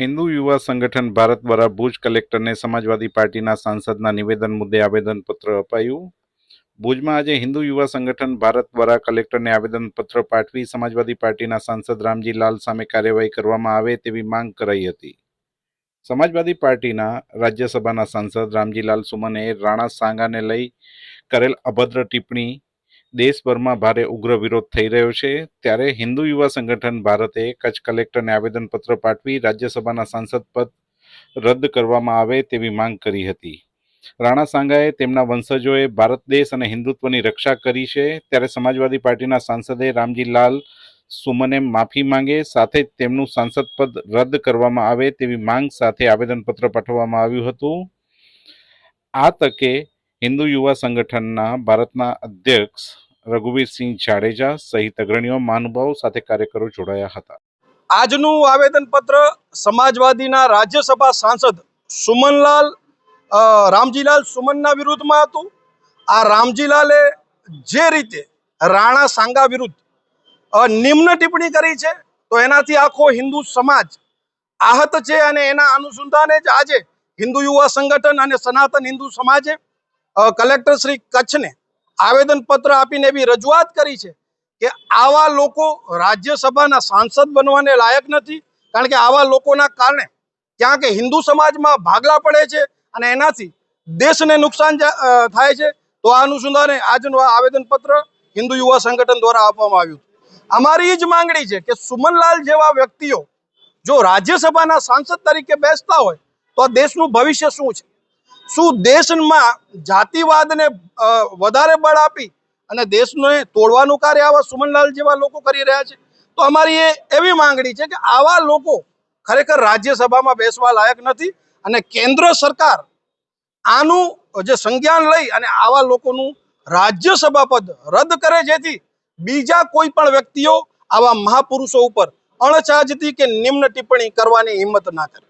હિન્દુ યુવા સંગઠન ભારત દ્વારા ભુજ કલેક્ટરને સમાજવાદી પાર્ટીના સાંસદના નિવેદન મુદ્દે આવેદનપત્ર અપાયું. ભુજમાં આજે હિન્દુ યુવા સંગઠન ભારત દ્વારા કલેક્ટરને આવેદનપત્ર પાઠવી સમાજવાદી પાર્ટીના સાંસદ રામજી લાલ સામે કાર્યવાહી કરવામાં આવે તેવી માંગ કરાઈ હતી. સમાજવાદી પાર્ટીના રાજ્યસભાના સાંસદ રામજીલાલ સુમને રાણા સાંગાને લઈ કરેલ અભદ્ર ટિપ્પણી દેશભરમાં ભારે ઉગ્ર વિરોધ થઈ રહ્યો છે, ત્યારે હિન્દુ યુવા સંગઠન ભારતે કચ્છ કલેક્ટરને આવેદનપત્ર પાઠવી રાજ્યસભાના સાંસદ પદ રદ કરવામાં આવે તેવી માંગ કરી હતી. રાણા સાંગાએ તેમના વંશજોએ ભારત દેશ અને હિન્દુત્વની રક્ષા કરી છે, ત્યારે સમાજવાદી પાર્ટીના સાંસદે રામજીલાલ સુમને માફી માંગે, સાથે જ તેમનું સાંસદ પદ રદ કરવામાં આવે તેવી માંગ સાથે આવેદનપત્ર પાઠવવામાં આવ્યું હતું. આ તકે હિન્દુ યુવા સંગઠનના ભારતના અધ્યક્ષ રઘુવીરસિંહ જાડેજા સહિત અગ્રણીઓ મહાનુભાવો સાથે કાર્યકરો જોડાયા હતા. આજનું આવેદનપત્ર સમાજવાદીના રાજ્યસભા સાંસદ સુમનલાલ રામજીલાલ સુમનના વિરુદ્ધમાં હતું. આ રામજીલાલે જે રીતે રાણા સાંગા વિરુદ્ધ નિમ્ન ટિપ્પણી કરી છે, તો એનાથી આખો હિન્દુ સમાજ આહત છે અને એના અનુસંધાને જ આજે હિન્દુ યુવા સંગઠન અને સનાતન હિન્દુ સમાજે કલેક્ટર શ્રી કચ્છને આવેદનપત્ર આપીને એવી રજૂઆત કરી છે કે આવા લોકો રાજ્યસભાના સાંસદ બનવાને લાયક નથી, કારણ કે આવા લોકોના કારણે ક્યાં કે હિન્દુ સમાજમાં ભાગલા પડે છે અને એનાથી દેશને નુકસાન થાય છે. તો આ અનુસંધાને આજનું આવેદનપત્ર હિન્દુ યુવા સંગઠન દ્વારા આપવામાં આવ્યું અમારી જ માંગણી છે કે સુમનલાલ જેવા વ્યક્તિઓ જો રાજ્યસભાના સાંસદ તરીકે બેસતા હોય તો આ દેશનું ભવિષ્ય શું છે? શું દેશમાં જાતિવાદને વધારે બળ આપી અને દેશને તોડવાનું કાર્ય આવા સુમનલાલ જેવા લોકો કરી રહ્યા છે? તો અમારી એ એવી માંગણી છે કે આવા લોકો ખરેખર રાજ્યસભામાં બેસવા લાયક નથી અને કેન્દ્ર સરકાર આનું જે સંજ્ઞાન લઈ અને આવા લોકોનું રાજ્યસભા પદ રદ કરે જેથી બીજા કોઈ પણ વ્યક્તિઓ આવા મહાપુરુષો ઉપર અણચાજતી કે નિમ્ન ટિપ્પણી કરવાની હિંમત ના કરે.